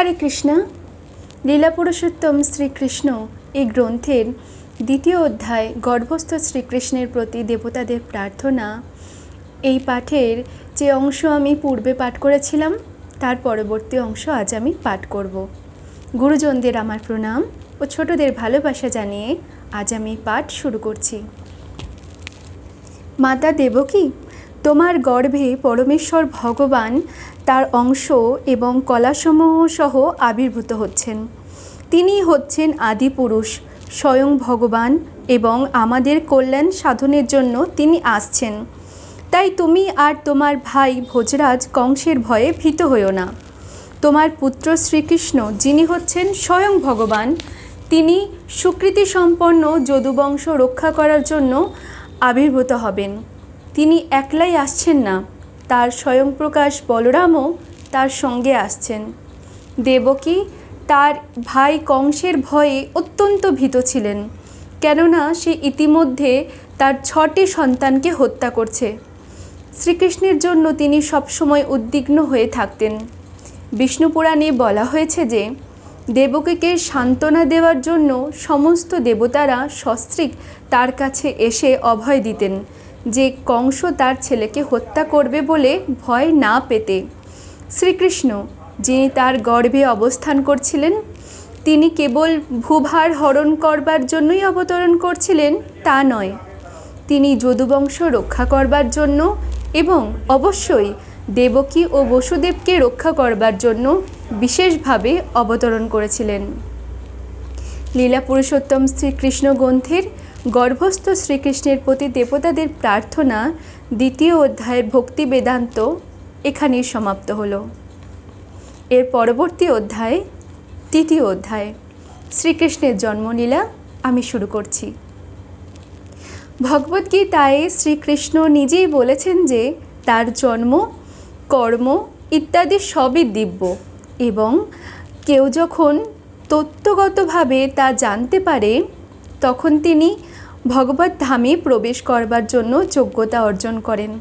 হরে কৃষ্ণ। লীলা পুরুষোত্তম শ্রীকৃষ্ণ এই গ্রন্থের দ্বিতীয় অধ্যায় গর্ভস্থ শ্রীকৃষ্ণের প্রতি দেবতাদের প্রার্থনা। এই পাঠের যে অংশ আমি পূর্বে পাঠ করেছিলাম, তার পরবর্তী অংশ আজ আমি পাঠ করব। গুরুজনদের আমার প্রণাম ও ছোটদের ভালোবাসা জানিয়ে আজ আমি পাঠ শুরু করছি। মাতা দেবকী, তোমার গর্ভে পরমেশ্বর ভগবান তার অংশ এবং কলাসমূহ সহ আবির্ভূত হচ্ছেন। তিনি হচ্ছেন আদিপুরুষ স্বয়ং ভগবান এবং আমাদের কল্যাণ সাধনের জন্য তিনি আসছেন। তাই তুমি আর তোমার ভাই ভোজরাজ কংসের ভয়ে ভীত হইও না। তোমার পুত্র শ্রীকৃষ্ণ, যিনি হচ্ছেন স্বয়ং ভগবান, তিনি সুকৃতি সম্পন্ন যদুবংশ রক্ষা করার জন্য আবির্ভূত হবেন। তিনি একলাই আসছেন না। তার স্বয়ংপ্রকাশ বলরামও তার সঙ্গে আসছেন। দেবকী তার ভাই কংসের ভয়ে অত্যন্ত ভীত ছিলেন, কেননা সে ইতিমধ্যে তার ছটি সন্তানকে হত্যা করছে। শ্রীকৃষ্ণের জন্য তিনি সবসময় উদ্বিগ্ন হয়ে থাকতেন। বিষ্ণু পুরাণে বলা হয়েছে যে, দেবকীকে সান্ত্বনা দেওয়ার জন্য সমস্ত দেবতারা সস্ত্রীক তার কাছে এসে অভয় দিতেন। যে কংস তার ছেলেকে হত্যা করবে বলে ভয় না পেতে। শ্রীকৃষ্ণ, যিনি তার গর্ভে অবস্থান করছিলেন, তিনি কেবল ভূভার হরণ করবার জন্যই অবতরণ করছিলেন তা নয়। তিনি যদুবংশ রক্ষা করবার জন্য এবং অবশ্যই দেবকী ও বসুদেবকে রক্ষা করবার জন্য বিশেষভাবে অবতরণ করেছিলেন। লীলা পুরুষোত্তম শ্রীকৃষ্ণ গ্রন্থের গর্ভস্থ শ্রীকৃষ্ণের প্রতি দেবতাদের প্রার্থনা দ্বিতীয় অধ্যায়ের ভক্তি বেদান্ত এখানেই সমাপ্ত হলো। এর পরবর্তী অধ্যায়, তৃতীয় অধ্যায়, শ্রীকৃষ্ণের জন্মলীলা আমি শুরু করছি। ভগবদ্গীতায় শ্রীকৃষ্ণ নিজেই বলেছেন যে, তার জন্ম, কর্ম ইত্যাদি সবই দিব্য এবং কেউ যখন তত্ত্বগতভাবে তা জানতে পারে, তখন তিনি ভগবত ধামে প্রবেশ করবার জন্য যোগ্যতা অর্জন করেন।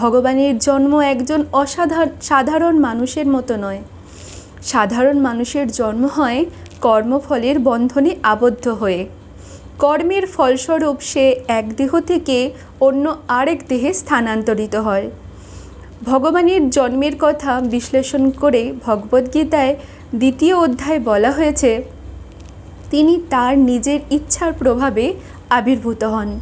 ভগবানের জন্ম একজন অসাধারণ সাধারণ মানুষের মতো নয়। সাধারণ মানুষের জন্ম হয় কর্মফলের বন্ধনে আবদ্ধ হয়ে। কর্মের ফলস্বরূপ সে এক দেহ থেকে অন্য আরেক দেহে স্থানান্তরিত হয়। ভগবানের জন্মের কথা বিশ্লেষণ করে ভগবদ্গীতায় দ্বিতীয় অধ্যায় বলা হয়েছে, তিনি তার নিজের ইচ্ছার প্রভাবে আবির্ভূত হন।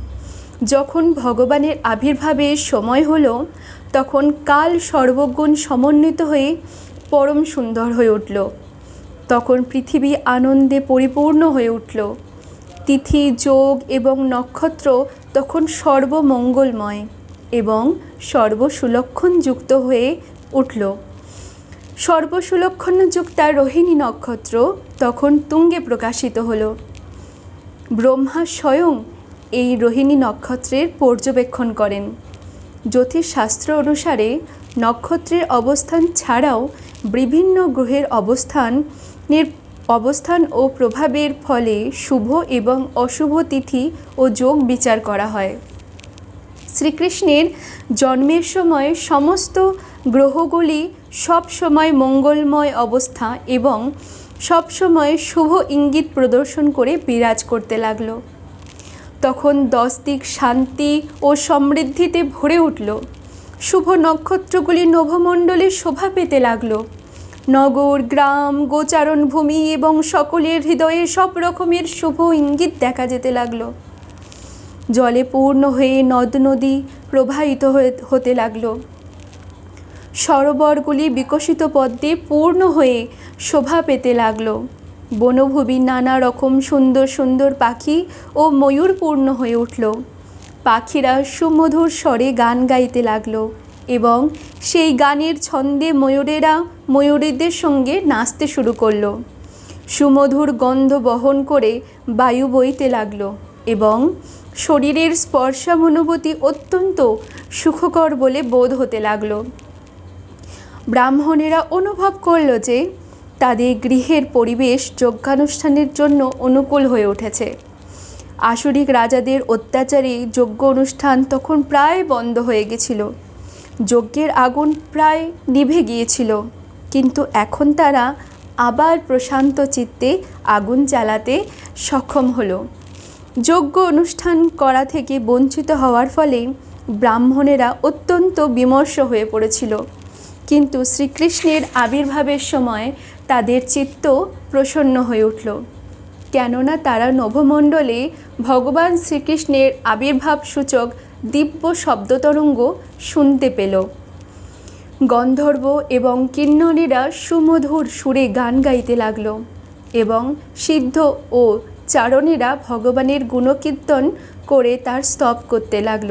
যখন ভগবানের আবির্ভাবের সময় হলো, তখন কাল সর্বগুণ সমন্বিত হয়ে পরম সুন্দর হয়ে উঠল। তখন পৃথিবী আনন্দে পরিপূর্ণ হয়ে উঠল। তিথি, যোগ এবং নক্ষত্র তখন সর্বমঙ্গলময় এবং সর্বসুলক্ষণযুক্ত হয়ে উঠল। সর্বসুলক্ষণযুক্তা রোহিণী নক্ষত্র তখন তুঙ্গে প্রকাশিত হলো। ব্রহ্মা স্বয়ং এই রোহিণী নক্ষত্রের পর্যবেক্ষণ করেন। জ্যোতিষশাস্ত্র অনুসারে নক্ষত্রের অবস্থান ছাড়াও বিভিন্ন গ্রহের অবস্থানের অবস্থান ও প্রভাবের ফলে শুভ এবং অশুভ তিথি ও যোগ বিচার করা হয়। শ্রীকৃষ্ণের জন্মের সময় সমস্ত গ্রহগুলি সব সময় মঙ্গলময় অবস্থা এবং সব সময় শুভ ইঙ্গিত প্রদর্শন করে বিরাজ করতে লাগল। তখন দশ দিক শান্তি ও সমৃদ্ধিতে ভরে উঠল। শুভ নক্ষত্রগুলি নভমণ্ডলে শোভা পেতে লাগল। নগর, গ্রাম, গোচারণ ভূমি এবং সকলের হৃদয়ে সব রকমের শুভ ইঙ্গিত দেখা যেতে লাগল। জলে পূর্ণ হয়ে নদ নদী প্রবাহিত হতে লাগল। সরোবরগুলি বিকশিত পদ্মে পূর্ণ হয়ে শোভা পেতে লাগল। বনভূমি নানা রকম সুন্দর সুন্দর পাখি ও ময়ূর পূর্ণ হয়ে উঠল। পাখিরা সুমধুর স্বরে গান গাইতে লাগল এবং সেই গানের ছন্দে ময়ূরেরা ময়ূরীদের সঙ্গে নাচতে শুরু করল। সুমধুর গন্ধ বহন করে বায়ু বইতে লাগল এবং শরীরের স্পর্শানুভূতি অত্যন্ত সুখকর বলে বোধ হতে লাগল। ব্রাহ্মণেরা অনুভব করল যে তাদের গৃহের পরিবেশ যজ্ঞানুষ্ঠানের জন্য অনুকূল হয়ে উঠেছে। আসরিক রাজাদের অত্যাচারে যজ্ঞ অনুষ্ঠান তখন প্রায় বন্ধ হয়ে গেছিল। যজ্ঞের আগুন প্রায় নিভে গিয়েছিল। কিন্তু এখন তারা আবার প্রশান্ত চিত্তে আগুন জ্বালাতে সক্ষম হলো। যজ্ঞ অনুষ্ঠান করা থেকে বঞ্চিত হওয়ার ফলে ব্রাহ্মণেরা অত্যন্ত বিমর্ষ হয়ে পড়েছিল। কিন্তু শ্রীকৃষ্ণের আবির্ভাবের সময় তাদের চিত্ত প্রসন্ন হয়ে উঠল। কেননা তারা নভমণ্ডলে ভগবান শ্রীকৃষ্ণের আবির্ভাব সূচক দিব্য শব্দতরঙ্গ শুনতে পেল। গন্ধর্ব এবং কিন্নরীরা সুমধুর সুরে গান গাইতে লাগল এবং সিদ্ধ ও চারণেরা ভগবানের গুণকীর্তন করে তার স্তব করতে লাগল।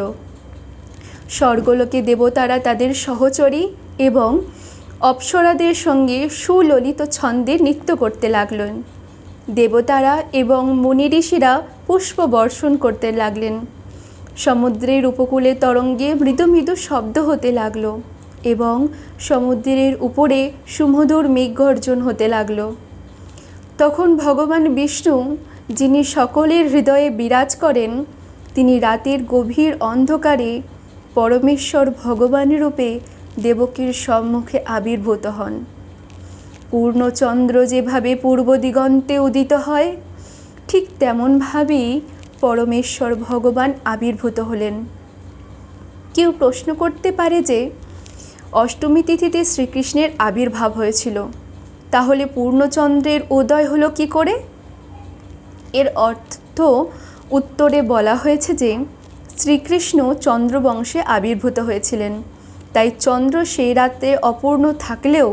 স্বর্গলোকে দেবতারা তাদের সহচরী এবং অপ্সরাদের সঙ্গে সুললিত ছন্দে নৃত্য করতে লাগলেন। দেবতারা এবং মুনি ঋষিরা পুষ্প বর্ষণ করতে লাগলেন। সমুদ্রের উপকূলে তরঙ্গে মৃদু মৃদু শব্দ হতে লাগল এবং সমুদ্রের উপরে সুমধুর মেঘগর্জন হতে লাগল। তখন ভগবান বিষ্ণু, যিনি সকলের হৃদয়ে বিরাজ করেন, তিনি রাতের গভীর অন্ধকারে পরমেশ্বর ভগবান রূপে দেবকীর সম্মুখে আবির্ভূত হন। পূর্ণচন্দ্র যেভাবে পূর্ব দিগন্তে উদিত হয়, ঠিক তেমনভাবেই পরমেশ্বর ভগবান আবির্ভূত হলেন। কেউ প্রশ্ন করতে পারে যে, অষ্টমী তিথিতে শ্রীকৃষ্ণের আবির্ভাব হয়েছিল, তাহলে পূর্ণচন্দ্রের উদয় হলো কি করে? এর অর্থ উত্তরে বলা হয়েছে যে, শ্রীকৃষ্ণ চন্দ্রবংশে আবির্ভূত হয়েছিলেন। তাই চন্দ্র সেই রাতে অপূর্ণ থাকলেও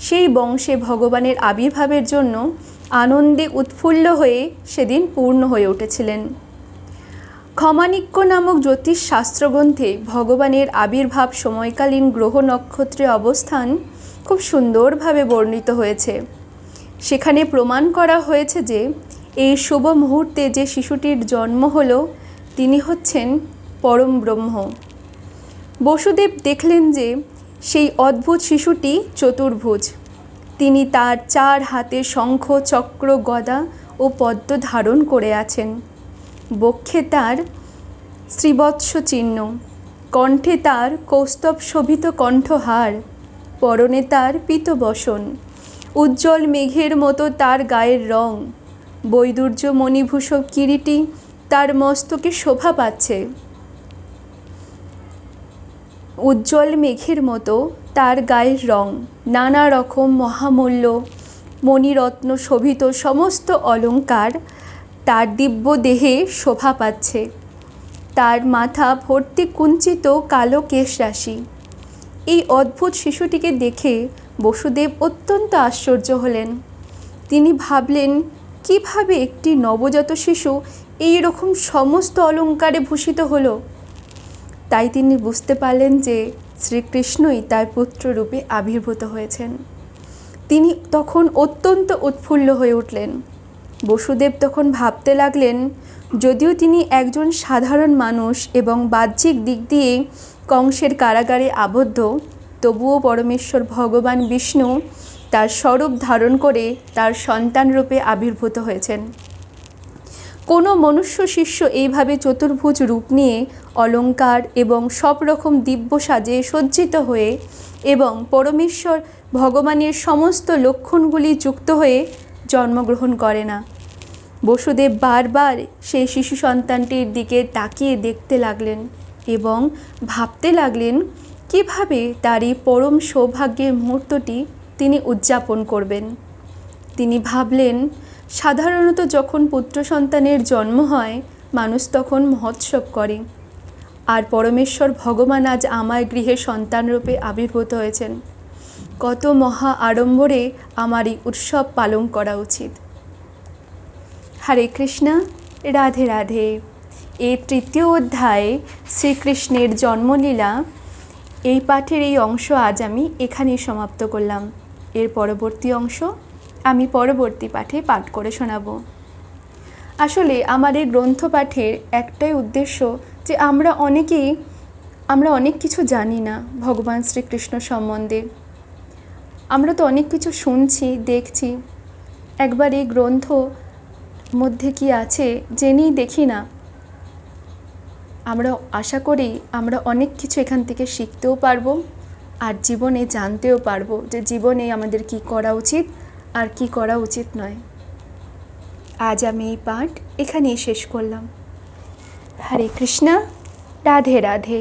সেই বংশে ভগবানের আবির্ভাবের জন্য আনন্দে উৎফুল্ল হয়ে সেদিন পূর্ণ হয়ে উঠেছিলেন। ক্ষমানিক্য নামক জ্যোতিষ শাস্ত্রগ্রন্থে ভগবানের আবির্ভাব সময়কালীন গ্রহ নক্ষত্রের অবস্থান খুব সুন্দরভাবে বর্ণিত হয়েছে। সেখানে প্রমাণ করা হয়েছে যে এই শুভ মুহূর্তে যে শিশুটির জন্ম হলো, তিনি হচ্ছেন পরম ব্রহ্ম। বসুদেব দেখলেন যে সেই অদ্ভুত শিশুটি চতুর্ভুজ। তিনি তার চার হাতে শঙ্খ, চক্র, গদা ও পদ্ম ধারণ করে আছেন। বক্ষে তার শ্রীবৎস চিহ্ন। কণ্ঠে তার কৌস্তব শোভিত কণ্ঠহার। পরনে তার পিতবসন উজ্জ্বল মেঘের মতো তার গায়ের রং। বৈদুর্য মণিভূষ কিরিটি তার মস্তকে শোভা পাচ্ছে। উজ্জ্বল মেঘের মতো তার গায়ের রং, নানা রকম মহামূল্য, মণিরত্ন শোভিত সমস্ত অলঙ্কার তার দিব্য দেহে শোভা পাচ্ছে। তার মাথা ভর্তি কুঞ্চিত কালো কেশ রাশি। এই অদ্ভুত শিশুটিকে দেখে বসুদেব অত্যন্ত আশ্চর্য হলেন। তিনি ভাবলেন, কীভাবে একটি নবজাত শিশু এই রকম সমস্ত অলঙ্কারে ভূষিত হলো? তাই তিনি বুঝতে পারলেন যে শ্রীকৃষ্ণই তার পুত্ররূপে আবির্ভূত হয়েছেন। তিনি তখন অত্যন্ত উৎফুল্ল হয়ে উঠলেন। বসুদেব তখন ভাবতে লাগলেন, যদিও তিনি একজন সাধারণ মানুষ এবং বাহ্যিক দিক দিয়ে কংসের কারাগারে আবদ্ধ, তবুও পরমেশ্বর ভগবান বিষ্ণু তার স্বরূপ ধারণ করে তার সন্তান রূপে আবির্ভূত হয়েছেন। কোনো মনুষ্য শিষ্য এইভাবে চতুর্ভুজ রূপ নিয়ে অলঙ্কার এবং সব রকম দিব্য সাজে সজ্জিত হয়ে এবং পরমেশ্বর ভগবানের সমস্ত লক্ষণগুলি যুক্ত হয়ে জন্মগ্রহণ করে না। বসুদেব বারবার সেই শিশু সন্তানটির দিকে তাকিয়ে দেখতে লাগলেন এবং ভাবতে লাগলেন, কীভাবে তার এই পরম সৌভাগ্যের মুহূর্তটি তিনি উদযাপন করবেন। তিনি ভাবলেন সাধারণত যখন পুত্র সন্তানের জন্ম হয়, মানুষ তখন মহোৎসব করে। আর পরমেশ্বর ভগবান আজ আমার গৃহে সন্তানরূপে আবির্ভূত হয়েছেন। কত মহা আড়ম্বরে আমার এই উৎসব পালন করা উচিত। হরে কৃষ্ণা, রাধে রাধে। এই তৃতীয় অধ্যায়ে শ্রীকৃষ্ণের জন্মলীলা। এই পাঠের এই অংশ আজ আমি এখানেই সমাপ্ত করলাম। এর পরবর্তী অংশ আমি পরবর্তী পাঠে পাঠ করে শোনাব। আসলে আমার এই গ্রন্থ পাঠের একটাই উদ্দেশ্য যে আমরা অনেকেই, আমরা অনেক কিছু জানি না ভগবান শ্রীকৃষ্ণ সম্বন্ধে। আমরা তো অনেক কিছু শুনছি, দেখছি। একবার এই গ্রন্থ মধ্যে কি আছে জেনেই দেখি না। আমরা আশা করি আমরা অনেক কিছু এখান থেকে শিখতেও পারব আর জীবনে জানতেও পারব যে জীবনে আমাদের কি করা উচিত আর কি করা উচিত নয়। আজ আমি এই পাঠ এখানেই শেষ করলাম। হরে কৃষ্ণা, রাধে রাধে।